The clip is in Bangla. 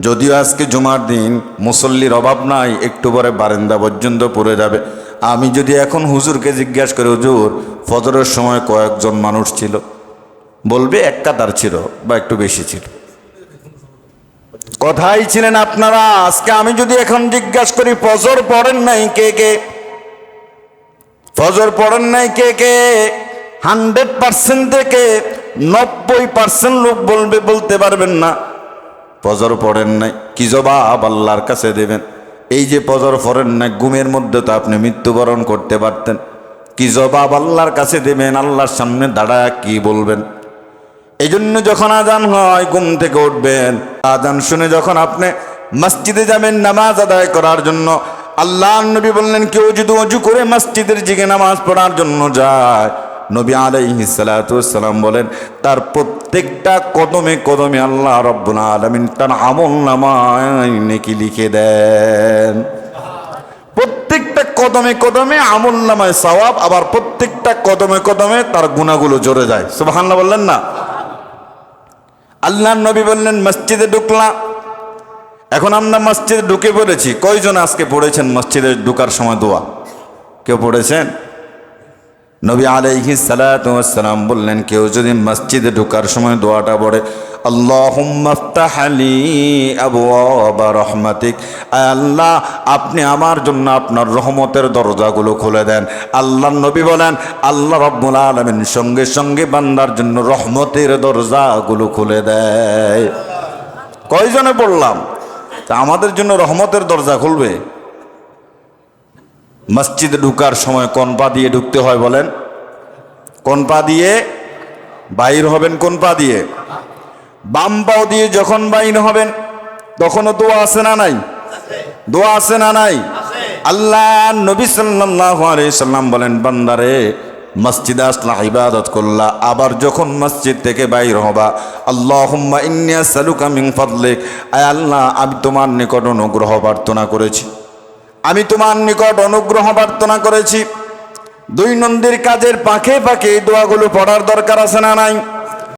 যদিও আজকে জুমার দিন, মুসল্লির অভাব নাই, একটু পরে বারান্দা পর্যন্ত পড়ে যাবে। আমি যদি এখন হুজুরকে জিজ্ঞাসা করি, হুজুর, ফজরের সময় কয়েকজন মানুষ ছিল? বলবে, এক কাতার ছিল বা একটু বেশি ছিল। কথাই ছিলেন আপনারা, আজকে আমি যদি এখন জিজ্ঞাসা করি, ফজর পড়েন নাই কে কে? ফজর পড়েন নাই কে কে? হান্ড্রেড পার্সেন্ট থেকে নব্বই পার্সেন্ট লোক বলবে, বলতে পারবেন না। ফজর পড়েন নাই। কি জবাব আল্লাহর কাছে দেবেন? এই যে পজর পড়েন নাই, ঘুমের মধ্যে তো আপনি মৃত্যুবরণ করতে পারতেন। কি জবাব আল্লাহর কাছে দেবেন? আল্লাহর সামনে দাঁড়ায় কি বলবেন? এই জন্য যখন আজান হয়, ঘুম থেকে উঠবেন। আজান শুনে যখন আপনি মসজিদে যাবেন, নামাজ আদায় করার জন্য আল্লাহ নবী বললেন কেউ যদি অজু করে মসজিদের জিগে নামাজ পড়ার জন্য যায়। নবী আলাইহি সালাম বলেন, তার প্রত্যেকটা কদমে কদমে আল্লাহ রব্বুল আলমিন তার আমল নামায় নেকি লিখে দেন। প্রত্যেকটা কদমে কদমে আমল নামায় সওয়াব, আবার প্রত্যেকটা কদমে কদমে তার গুণাগুলো জোরে যায়। সুবহানাল্লাহ বললেন না? আল্লাহ নবী বললেন, মসজিদে ঢুকলাম এখন আমরা মসজিদে ঢুকে পড়েছি। কয়জন আজকে পড়েছেন মসজিদে ঢুকার সময় দোয়া? কেউ পড়েছেন? নবী আলাইহি সালাম বললেন, কেউ যদি মসজিদে ঢুকার সময় দোয়াটা পড়ে রহমাতিক। আল্লাহ, আপনি আমার জন্য আপনার রহমতের দরজাগুলো খুলে দেন। আল্লাহ নবী বলেন, আল্লাহ রব্বুল আলমিন সঙ্গে সঙ্গে বান্দার জন্য রহমতের দরজাগুলো খুলে দেয়। কয়জনে পড়লাম? তা আমাদের জন্য রহমতের দরজা খুলবে? মসজিদে ঢুকার সময় কোন পা দিয়ে ঢুকতে হয় বলেন? কোন পা দিয়ে? বাইর হবেন কোন পা দিয়ে? বাম পাও দিয়ে যখন বাইর হবেন, তখনও দোয়া আছে না নাই? দোয়া আছে না নাই? আল্লাহ নবী আলাইহি সাল্লাম বলেন, বান্দারে, মসজিদে আসলা ইবাদত করলা, আবার যখন মসজিদ থেকে বাইর হবা, আল্লাহুম্মা ইন্নী আসআলুকা মিন ফাদলিক। আয় আল্লাহ, আমি তোমার নিকট অনুগ্রহ প্রার্থনা করেছি। আমি তোমার নিকট অনুগ্রহ প্রার্থনা করেছি। দুই নন্দীর কাজের পাখে পাখে দোয়াগুলো পড়ার দরকার আছে না নাই?